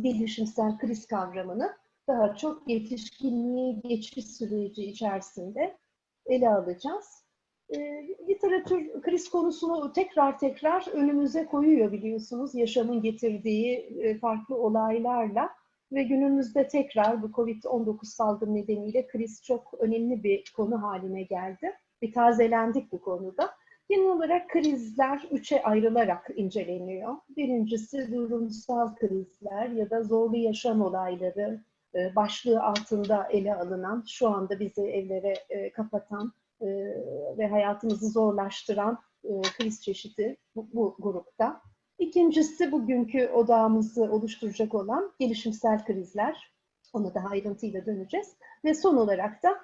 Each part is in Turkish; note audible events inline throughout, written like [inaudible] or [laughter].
gelişimsel kriz kavramını daha çok yetişkinliğe geçiş süreci içerisinde ele alacağız. E, literatür kriz konusunu tekrar tekrar önümüze koyuyor biliyorsunuz yaşamın getirdiği e, farklı olaylarla ve günümüzde tekrar bu Covid-19 salgını nedeniyle kriz çok önemli bir konu haline geldi. Bir tazelendik bu konuda. Genel olarak krizler üçe ayrılarak inceleniyor. Birincisi durumsal krizler ya da zorlu yaşam olayları e, başlığı altında ele alınan, şu anda bizi evlere e, kapatan e, ve hayatımızı zorlaştıran kriz çeşidi bu, grupta. İkincisi bugünkü odağımızı oluşturacak olan gelişimsel krizler. Ona daha ayrıntıyla döneceğiz. Ve son olarak da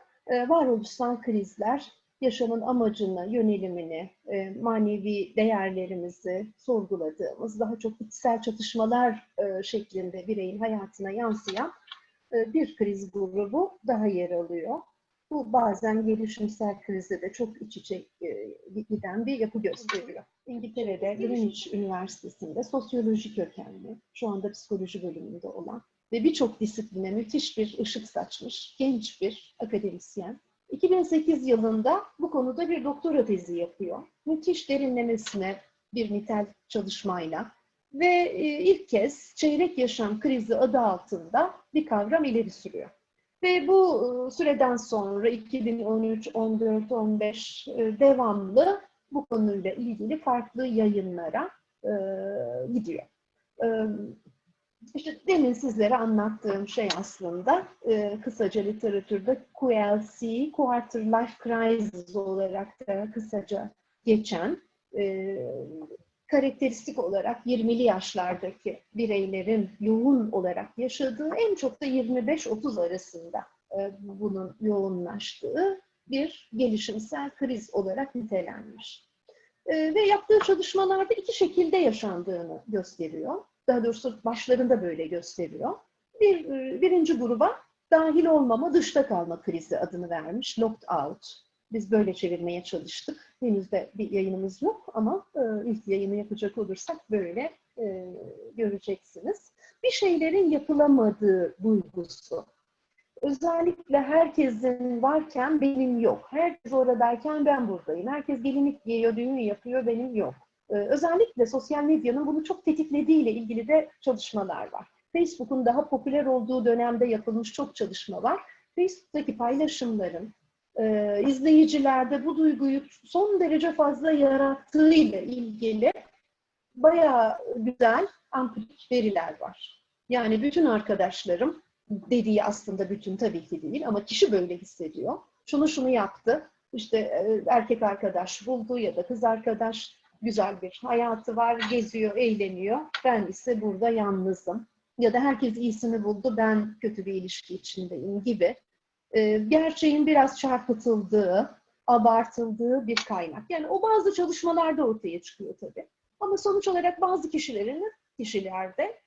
varoluşsal krizler, yaşamın amacını, yönelimini, e, manevi değerlerimizi sorguladığımız, daha çok içsel çatışmalar e, şeklinde bireyin hayatına yansıyan e, bir kriz grubu daha yer alıyor. Bu bazen gelişimsel krizde de çok iç içe giden bir yapı gösteriyor. İngiltere'de Greenwich Üniversitesi'nde sosyoloji kökenli, şu anda psikoloji bölümünde olan ve birçok disipline müthiş bir ışık saçmış genç bir akademisyen 2008 yılında bu konuda bir doktora tezi yapıyor. Müthiş derinlemesine bir nitel çalışmayla ve e, ilk kez çeyrek yaşam krizi adı altında bir kavram ileri sürüyor. Ve bu e, süreden sonra 2013, 14, 15 devamlı bu konuyla ilgili farklı yayınlara e, gidiyor. İşte demin sizlere anlattığım şey aslında e, kısaca literatürde QLC, Quarter Life Crisis olarak da kısaca geçen e, karakteristik olarak 20'li yaşlardaki bireylerin yoğun olarak yaşadığı en çok da 25-30 arasında e, bunun yoğunlaştığı bir gelişimsel kriz olarak nitelenmiş. E, ve yaptığı çalışmalarda iki şekilde yaşandığını gösteriyor daha doğrusu başlarında böyle gösteriyor. Bir, e, birinci gruba dahil olmama, dışta kalma krizi adını vermiş. Locked out. Biz böyle çevirmeye çalıştık. Henüz de bir yayınımız yok ama e, ilk yayını yapacak olursak böyle e, göreceksiniz. Bir şeylerin yapılamadığı duygusu. Özellikle herkesin varken benim yok. Herkes oradayken ben buradayım. Herkes gelinlik giyiyor, düğün yapıyor, benim yok. Ee, özellikle sosyal medyanın bunu çok tetiklediği ile ilgili de çalışmalar var. Facebook'un daha popüler olduğu dönemde yapılmış çok çalışma var. Facebook'taki paylaşımların e, izleyicilerde bu duyguyu son derece fazla yarattığı ile ilgili bayağı güzel ampirik veriler var. Yani bütün arkadaşlarım dediği aslında bütün tabii ki değil ama kişi böyle hissediyor. Şunu şunu yaptı, işte e, erkek arkadaş buldu ya da kız arkadaş güzel bir hayatı var, geziyor, eğleniyor. Ben ise burada yalnızım. Ya da herkes iyisini buldu, ben kötü bir ilişki içindeyim gibi. Ee, gerçeğin biraz çarpıtıldığı, abartıldığı bir kaynak. Yani o bazı çalışmalarda ortaya çıkıyor tabii. Ama sonuç olarak bazı kişilerin, kişilerde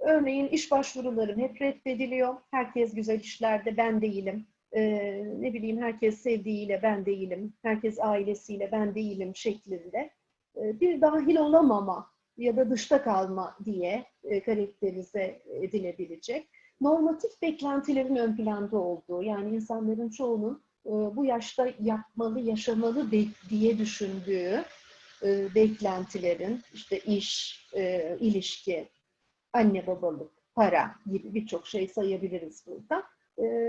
örneğin iş başvurularım hep reddediliyor. Herkes güzel işlerde, ben değilim. Ee, ne bileyim herkes sevdiğiyle ben değilim. Herkes ailesiyle ben değilim şeklinde bir dahil olamama ya da dışta kalma diye e, karakterize edilebilecek. Normatif beklentilerin ön planda olduğu, yani insanların çoğunun e, bu yaşta yapmalı, yaşamalı diye düşündüğü beklentilerin, işte iş, ilişki, anne babalık, para gibi birçok şey sayabiliriz burada.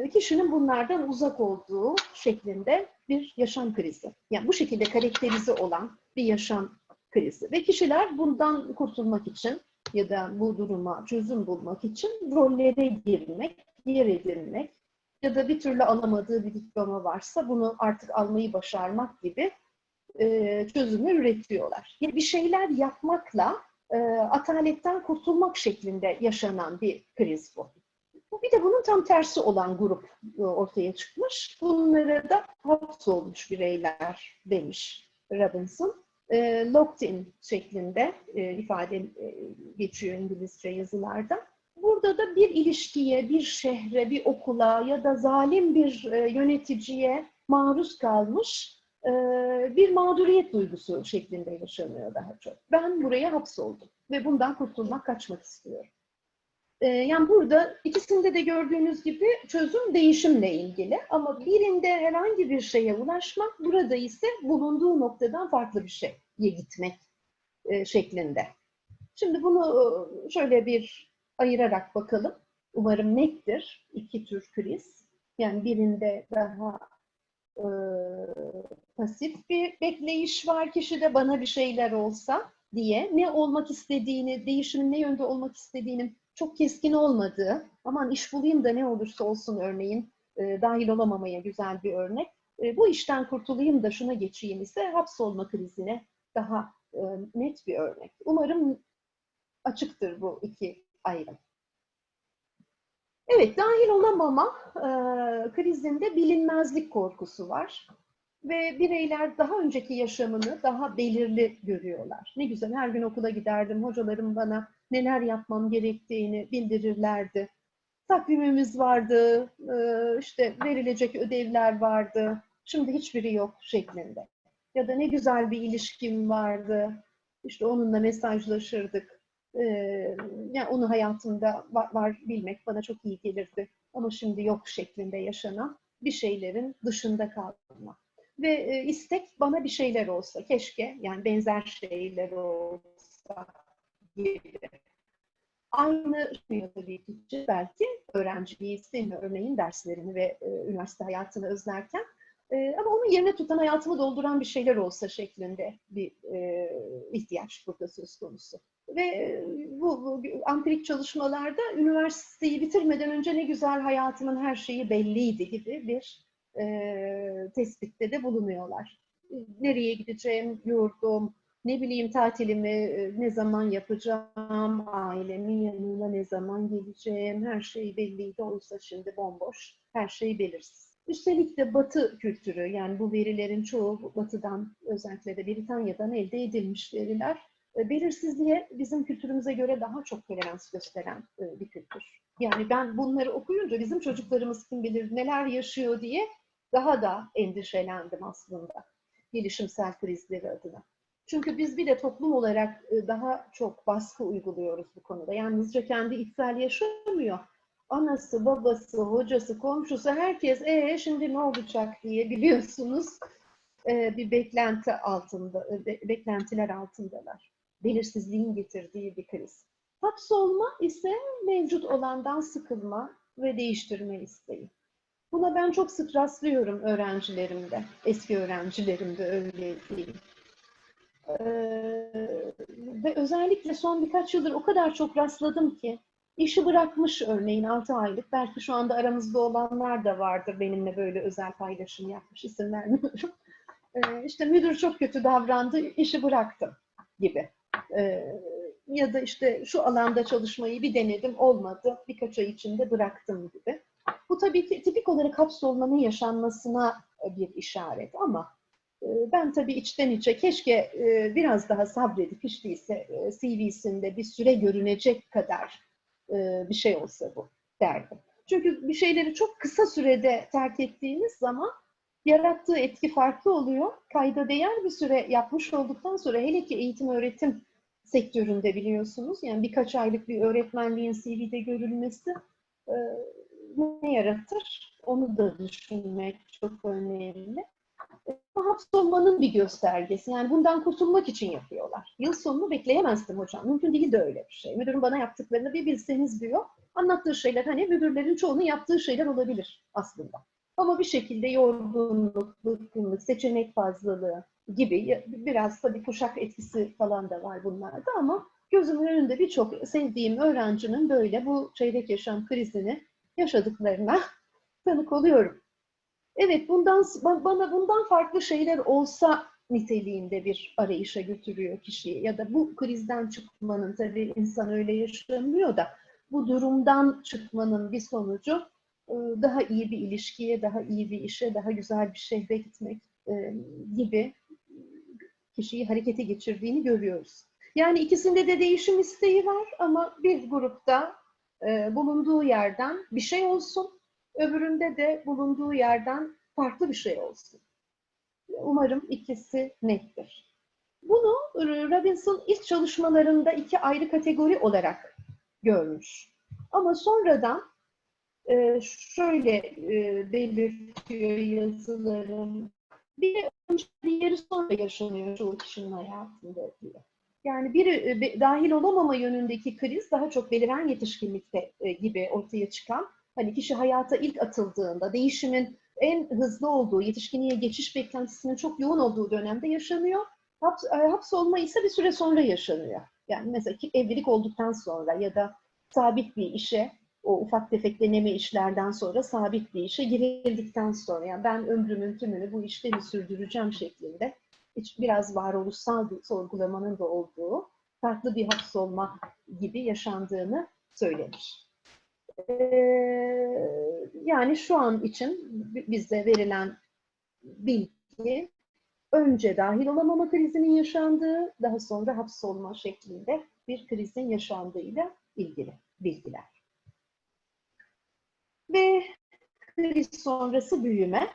Kişinin bunlardan uzak olduğu şeklinde bir yaşam krizi. Yani bu şekilde karakterize olan bir yaşam krizi. Ve kişiler bundan kurtulmak için ya da bu duruma çözüm bulmak için rollere girmek, yer edinmek ya da bir türlü alamadığı bir diploma varsa bunu artık almayı başarmak gibi e, çözümü üretiyorlar. Yani bir şeyler yapmakla e, ataletten kurtulmak şeklinde yaşanan bir kriz bu. Bir de bunun tam tersi olan grup e, ortaya çıkmış. Bunlara da hapsolmuş bireyler demiş Robinson e, locked in şeklinde e, ifade e, geçiyor İngilizce yazılarda. Burada da bir ilişkiye, bir şehre, bir okula ya da zalim bir e, yöneticiye maruz kalmış e, bir mağduriyet duygusu şeklinde yaşanıyor daha çok. Ben buraya hapsoldum ve bundan kurtulmak, kaçmak istiyorum. Ee, yani burada ikisinde de gördüğünüz gibi çözüm değişimle ilgili ama birinde herhangi bir şeye ulaşmak, burada ise bulunduğu noktadan farklı bir şeye gitmek e, şeklinde. Şimdi bunu e, şöyle bir ayırarak bakalım. Umarım nettir iki tür kriz. Yani birinde daha e, pasif bir bekleyiş var kişide bana bir şeyler olsa diye ne olmak istediğini, değişimin ne yönde olmak istediğinin çok keskin olmadığı, aman iş bulayım da ne olursa olsun örneğin e, dahil olamamaya güzel bir örnek. E, bu işten kurtulayım da şuna geçeyim ise hapsolma krizine daha e, net bir örnek. Umarım açıktır bu iki ayrım. Evet, dahil olamama e, krizinde bilinmezlik korkusu var. Ve bireyler daha önceki yaşamını daha belirli görüyorlar. Ne güzel her gün okula giderdim, hocalarım bana neler yapmam gerektiğini bildirirlerdi. Takvimimiz vardı, e, işte verilecek ödevler vardı, şimdi hiçbiri yok şeklinde. Ya da ne güzel bir ilişkim vardı, işte onunla mesajlaşırdık. E, yani onu hayatımda var, var bilmek bana çok iyi gelirdi. Ama şimdi yok şeklinde yaşanan bir şeylerin dışında kalmak ve e, istek bana bir şeyler olsa, keşke yani benzer şeyler olsa gibi. Aynı tabii ki belki öğrenciliği örneğin derslerini ve e, üniversite hayatını özlerken e, ama onun yerine tutan hayatımı dolduran bir şeyler olsa şeklinde bir e, ihtiyaç burada söz konusu. Ve e, bu, bu ampirik çalışmalarda üniversiteyi bitirmeden önce ne güzel hayatımın her şeyi belliydi gibi bir e, tespitte de bulunuyorlar. Nereye gideceğim, yurdum, ne bileyim tatilimi e, ne zaman yapacağım, ailemin yanına ne zaman geleceğim, her şey belliydi. Oysa şimdi bomboş, her şey belirsiz. Üstelik de Batı kültürü, yani bu verilerin çoğu Batı'dan, özellikle de Britanya'dan elde edilmiş veriler, e, belirsizliğe bizim kültürümüze göre daha çok tolerans gösteren e, bir kültür. Yani ben bunları okuyunca bizim çocuklarımız kim bilir neler yaşıyor diye daha da endişelendim aslında gelişimsel krizleri adına. Çünkü biz bir de toplum olarak e, daha çok baskı uyguluyoruz bu konuda. Yalnızca kendi içsel yaşamıyor. Anası, babası, hocası, komşusu herkes ee şimdi ne olacak diye biliyorsunuz e, bir beklenti altında, e, beklentiler altındalar. Belirsizliğin getirdiği bir kriz. Hapsolma ise mevcut olandan sıkılma ve değiştirme isteği. Buna ben çok sık rastlıyorum öğrencilerimde. Eski öğrencilerimde öyle değil. Ee, ve özellikle son birkaç yıldır o kadar çok rastladım ki işi bırakmış örneğin 6 aylık. Belki şu anda aramızda olanlar da vardır benimle böyle özel paylaşım yapmış. isim vermiyorum. [laughs] Ee, işte müdür çok kötü davrandı, işi bıraktım gibi. Ee, ya da işte şu alanda çalışmayı bir denedim, olmadı. Birkaç ay içinde bıraktım gibi. Bu tabii ki tipik olarak hapsolmanın yaşanmasına e, bir işaret ama e, ben tabii içten içe keşke e, biraz daha sabredip hiç değilse CV'sinde bir süre görünecek kadar bir şey olsa bu derdim. Çünkü bir şeyleri çok kısa sürede terk ettiğiniz zaman yarattığı etki farklı oluyor. Kayda değer bir süre yapmış olduktan sonra hele ki eğitim öğretim sektöründe biliyorsunuz yani birkaç aylık bir öğretmenliğin CV'de görülmesi ne yaratır? Onu da düşünmek çok önemli. Hapsolmanın bir göstergesi. Yani bundan kurtulmak için yapıyorlar. Yıl sonunu bekleyemezdim hocam. Mümkün değil de öyle bir şey. Müdürüm bana yaptıklarını bir bilseniz diyor. Anlattığı şeyler hani müdürlerin çoğunun yaptığı şeyler olabilir aslında. Ama bir şekilde yorgunluk, bıkkınlık, seçenek fazlalığı gibi biraz tabii kuşak etkisi falan da var bunlarda ama gözümün önünde birçok sevdiğim öğrencinin böyle bu çeyrek yaşam krizini yaşadıklarına tanık oluyorum. Evet, bundan bana bundan farklı şeyler olsa niteliğinde bir arayışa götürüyor kişiyi. Ya da bu krizden çıkmanın, tabii insan öyle yaşamıyor da, bu durumdan çıkmanın bir sonucu e, daha iyi bir ilişkiye, daha iyi bir işe, daha güzel bir şehre gitmek e, gibi kişiyi harekete geçirdiğini görüyoruz. Yani ikisinde de değişim isteği var ama bir grupta e, bulunduğu yerden bir şey olsun, öbüründe de bulunduğu yerden farklı bir şey olsun. Umarım ikisi nettir. Bunu Robinson ilk çalışmalarında iki ayrı kategori olarak görmüş. Ama sonradan e, şöyle e, belirtiyor yazılarım. Biri önce diğeri sonra yaşanıyor çoğu kişinin hayatında diyor. Yani biri e, dahil olamama yönündeki kriz daha çok beliren yetişkinlikte gibi ortaya çıkan. Hani kişi hayata ilk atıldığında değişimin en hızlı olduğu, yetişkinliğe geçiş beklentisinin çok yoğun olduğu dönemde yaşanıyor. Haps, e, hapsolma ise bir süre sonra yaşanıyor. Yani mesela ki evlilik olduktan sonra ya da sabit bir işe, o ufak tefek deneme işlerden sonra sabit bir işe girildikten sonra, yani ben ömrümün tümünü bu işte mi sürdüreceğim şeklinde hiç biraz varoluşsal bir sorgulamanın da olduğu farklı bir hapsolma gibi yaşandığını söylemiş. Ee, yani şu an için bize verilen bilgi önce dahil olamama krizinin yaşandığı, daha sonra hapsolma şeklinde bir krizin yaşandığıyla ilgili bilgiler. Ve kriz sonrası büyüme.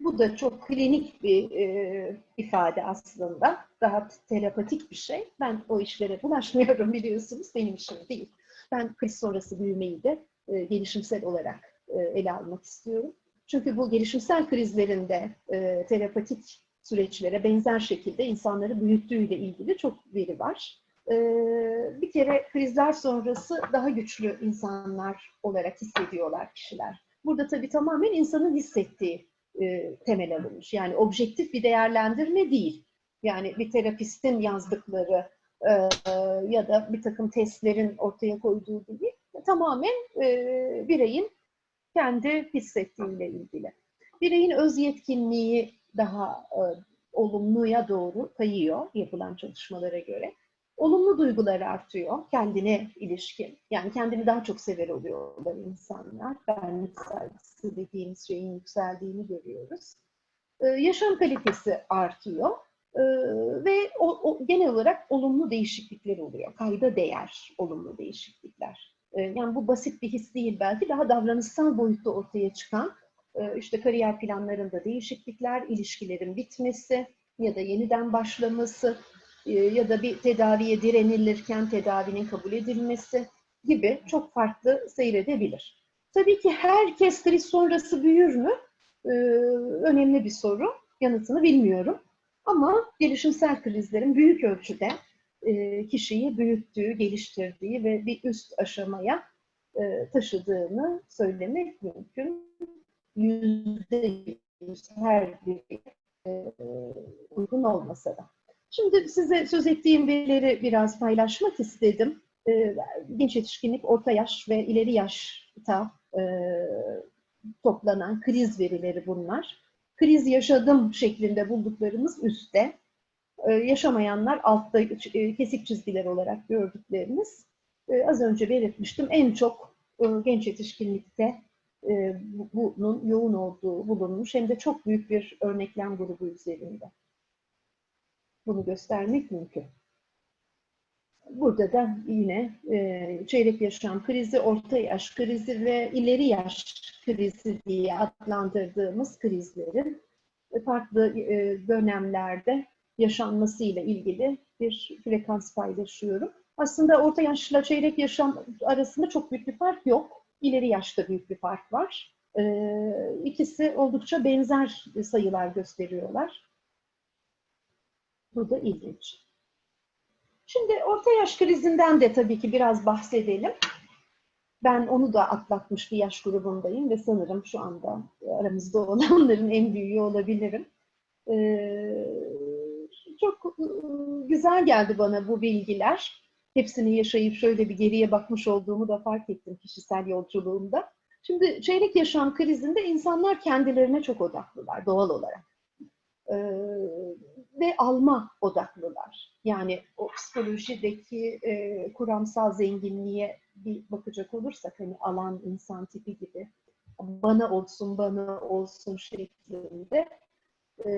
Bu da çok klinik bir e, ifade aslında. Daha terapatik bir şey. Ben o işlere bulaşmıyorum biliyorsunuz. Benim işim değil. Ben kriz sonrası büyümeyi de e, gelişimsel olarak e, ele almak istiyorum. Çünkü bu gelişimsel krizlerinde e, terapatik süreçlere benzer şekilde insanları büyüttüğüyle ilgili çok veri var. E, bir kere krizler sonrası daha güçlü insanlar olarak hissediyorlar kişiler. Burada tabii tamamen insanın hissettiği e, temel alınmış. Yani objektif bir değerlendirme değil. Yani bir terapistin yazdıkları e, ya da bir takım testlerin ortaya koyduğu gibi tamamen e, bireyin kendi hissettiğiyle ilgili. Bireyin öz yetkinliği daha e, olumluya doğru kayıyor yapılan çalışmalara göre. Olumlu duygular artıyor kendine ilişkin. Yani kendini daha çok sever oluyorlar insanlar. Benlik saygısı dediğimiz şeyin yükseldiğini görüyoruz. Ee, yaşam kalitesi artıyor. Ee, ve o, o, genel olarak olumlu değişiklikler oluyor. Kayda değer olumlu değişiklikler. Ee, yani bu basit bir his değil belki daha davranışsal boyutta ortaya çıkan e, işte kariyer planlarında değişiklikler, ilişkilerin bitmesi ya da yeniden başlaması, e, ya da bir tedaviye direnilirken tedavinin kabul edilmesi gibi çok farklı seyredebilir. Tabii ki herkes kriz sonrası büyür mü? Ee, önemli bir soru. Yanıtını bilmiyorum. Ama gelişimsel krizlerin büyük ölçüde e, kişiyi büyüttüğü, geliştirdiği ve bir üst aşamaya e, taşıdığını söylemek mümkün. Yüzde yüz her biri e, uygun olmasa da. Şimdi size söz ettiğim verileri biraz paylaşmak istedim. Genç yetişkinlik, orta yaş ve ileri yaşta toplanan kriz verileri bunlar. Kriz yaşadım şeklinde bulduklarımız üstte. Ee, yaşamayanlar altta e, kesik çizgiler olarak gördüklerimiz. Ee, az önce belirtmiştim en çok e, genç yetişkinlikte e, bunun yoğun olduğu bulunmuş hem de çok büyük bir örneklem grubu üzerinde bunu göstermek mümkün. Burada da yine çeyrek yaşam krizi, orta yaş krizi ve ileri yaş krizi diye adlandırdığımız krizlerin farklı e, dönemlerde yaşanmasıyla ilgili bir frekans paylaşıyorum. Aslında orta yaşla çeyrek yaşam arasında çok büyük bir fark yok. İleri yaşta büyük bir fark var. E, ikisi oldukça benzer sayılar gösteriyorlar. Bu da ilginç. Şimdi orta yaş krizinden de tabii ki biraz bahsedelim. Ben onu da atlatmış bir yaş grubundayım ve sanırım şu anda aramızda olanların [laughs] en büyüğü olabilirim. Ee, çok ıı, güzel geldi bana bu bilgiler. Hepsini yaşayıp şöyle bir geriye bakmış olduğumu da fark ettim kişisel yolculuğumda. Şimdi çeyrek yaşam krizinde insanlar kendilerine çok odaklılar doğal olarak. Ee, ve alma odaklılar. Yani o psikolojideki e, kuramsal zenginliğe bir bakacak olursak hani alan insan tipi gibi bana olsun bana olsun şeklinde e,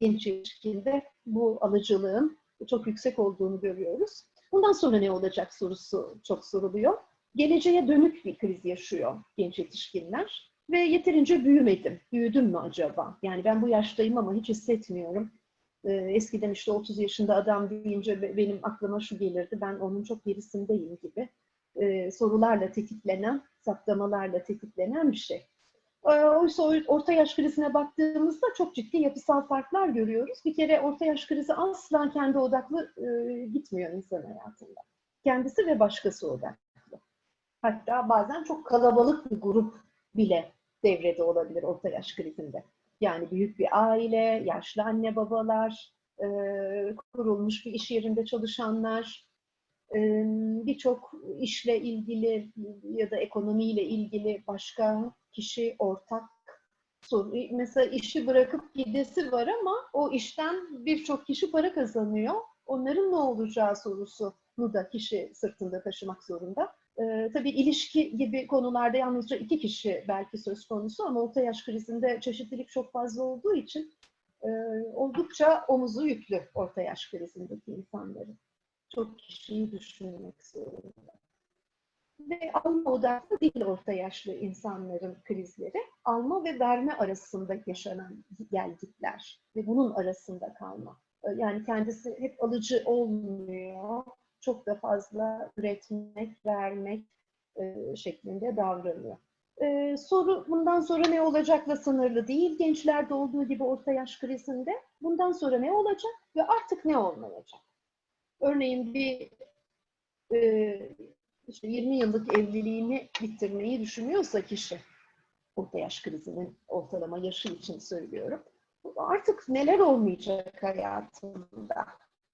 genç ilişkinde bu alıcılığın çok yüksek olduğunu görüyoruz. Bundan sonra ne olacak sorusu çok soruluyor. Geleceğe dönük bir kriz yaşıyor genç yetişkinler ve yeterince büyümedim. Büyüdüm mü acaba? Yani ben bu yaştayım ama hiç hissetmiyorum. Ee, eskiden işte 30 yaşında adam deyince benim aklıma şu gelirdi. Ben onun çok gerisindeyim gibi. e, sorularla tetiklenen, saptamalarla tetiklenen bir şey. E, oysa orta yaş krizine baktığımızda çok ciddi yapısal farklar görüyoruz. Bir kere orta yaş krizi asla kendi odaklı e, gitmiyor insan hayatında. Kendisi ve başkası odaklı. Hatta bazen çok kalabalık bir grup bile devrede olabilir orta yaş krizinde. Yani büyük bir aile, yaşlı anne babalar, e, kurulmuş bir iş yerinde çalışanlar, e, birçok işle ilgili ya da ekonomiyle ilgili başka kişi, ortak sorun. Mesela işi bırakıp gidesi var ama o işten birçok kişi para kazanıyor. Onların ne olacağı sorusunu da kişi sırtında taşımak zorunda. Ee, tabii ilişki gibi konularda yalnızca iki kişi belki söz konusu ama orta yaş krizinde çeşitlilik çok fazla olduğu için e, oldukça omuzu yüklü orta yaş krizindeki insanların. Çok kişiyi düşünmek zorunda. Ve alma odaklı değil orta yaşlı insanların krizleri. Alma ve verme arasında yaşanan gelgitler ve bunun arasında kalma. Ee, Yani kendisi hep alıcı olmuyor. Çok da fazla üretmek, vermek e, şeklinde davranıyor. Ee, soru bundan sonra ne olacakla sınırlı değil. Gençlerde olduğu gibi orta yaş krizinde bundan sonra ne olacak ve artık ne olmayacak? Örneğin bir e, işte 20 yıllık evliliğini bitirmeyi düşünüyorsa kişi, orta yaş krizinin ortalama yaşı için söylüyorum. Artık neler olmayacak hayatımda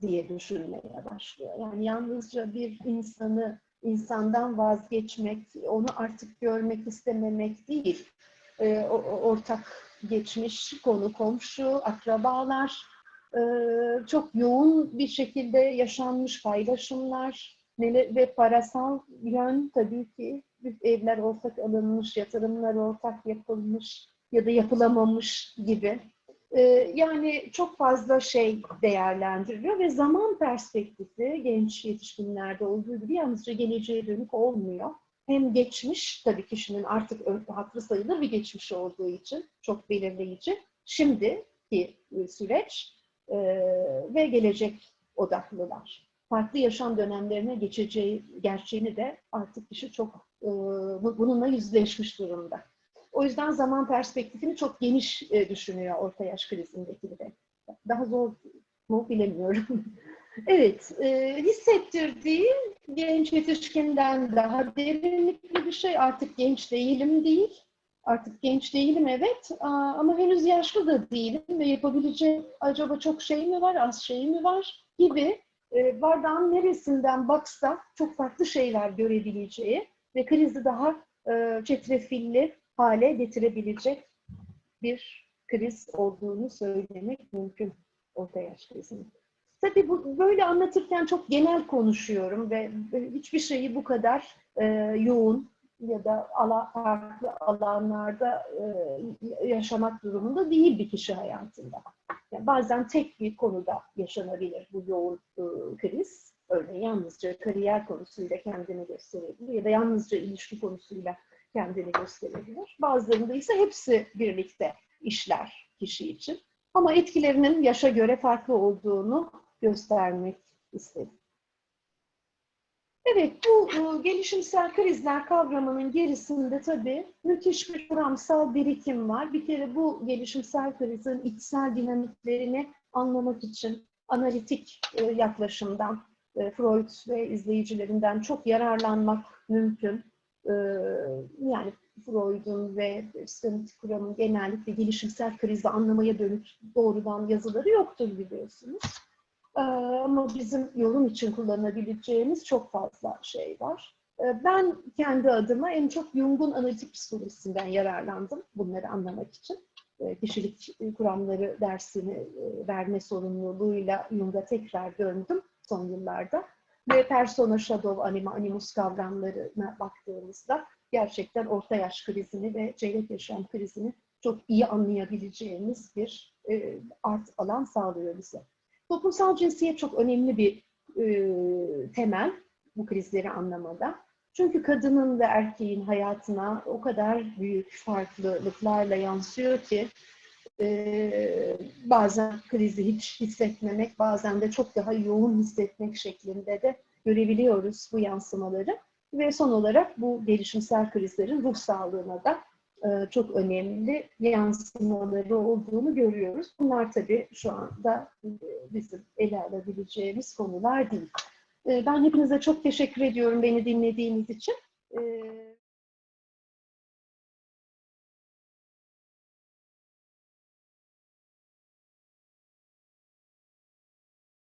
diye düşünmeye başlıyor. Yani yalnızca bir insanı insandan vazgeçmek, onu artık görmek istememek değil. O- ortak geçmiş, konu komşu, akrabalar, e, çok yoğun bir şekilde yaşanmış paylaşımlar, Nele- ve parasal yön tabii ki evler ortak alınmış, yatırımlar ortak yapılmış ya da yapılamamış gibi. Ee, Yani çok fazla şey değerlendiriliyor ve zaman perspektifi genç yetişkinlerde olduğu gibi yalnızca geleceğe dönük olmuyor. Hem geçmiş, tabii kişinin artık hatırı sayılır bir geçmiş olduğu için çok belirleyici. Şimdiki e, süreç e, ve gelecek odaklılar farklı yaşam dönemlerine geçeceği gerçeğini de artık kişi çok e, bu- bununla yüzleşmiş durumda. O yüzden zaman perspektifini çok geniş e, düşünüyor orta yaş krizindekileri. Daha zor mu bilemiyorum. [laughs] evet, e, hissettirdiği genç yetişkinden daha derinlikli bir şey. Artık genç değilim değil. Artık genç değilim evet Aa, ama henüz yaşlı da değilim ve yapabileceğim acaba çok şey mi var, az şey mi var gibi e, bardağın neresinden baksa çok farklı şeyler görebileceği ve krizi daha e, çetrefilli hale getirebilecek bir kriz olduğunu söylemek mümkün orta yaş krizinin. Tabii bu böyle anlatırken çok genel konuşuyorum ve hiçbir şeyi bu kadar e, yoğun ya da ala, farklı alanlarda e, yaşamak durumunda değil bir kişi hayatında. Yani bazen tek bir konuda yaşanabilir bu yoğun e, kriz. Örneğin yalnızca kariyer konusuyla kendini gösterebilir ya da yalnızca ilişki konusuyla kendini gösterebilir. Bazılarında ise hepsi birlikte işler kişi için. Ama etkilerinin yaşa göre farklı olduğunu göstermek istedim. Evet, bu e, gelişimsel krizler kavramının gerisinde tabii müthiş bir kuramsal birikim var. Bir kere bu gelişimsel krizin içsel dinamiklerini anlamak için analitik e, yaklaşımdan e, Freud ve izleyicilerinden çok yararlanmak mümkün. E, yani Freud'un ve Stanley Kuram'ın genellikle gelişimsel krizi anlamaya dönük doğrudan yazıları yoktur biliyorsunuz. Ee, Ama bizim yorum için kullanabileceğimiz çok fazla şey var. Ee, Ben kendi adıma en çok Jung'un analitik psikolojisinden yararlandım bunları anlamak için. Ee, Kişilik kuramları dersini e, verme sorumluluğuyla Jung'a tekrar döndüm son yıllarda. Ve persona, shadow, anima, animus kavramlarına baktığımızda gerçekten orta yaş krizini ve çeyrek yaşam krizini çok iyi anlayabileceğimiz bir e, art alan sağlıyor bize. Toplumsal cinsiyet çok önemli bir e, temel bu krizleri anlamada. Çünkü kadının ve erkeğin hayatına o kadar büyük farklılıklarla yansıyor ki e, bazen krizi hiç hissetmemek, bazen de çok daha yoğun hissetmek şeklinde de görebiliyoruz bu yansımaları. Ve son olarak bu gelişimsel krizlerin ruh sağlığına da e, çok önemli yansımaları olduğunu görüyoruz. Bunlar tabii şu anda e, bizim ele alabileceğimiz konular değil. E, ben hepinize çok teşekkür ediyorum beni dinlediğiniz için. E,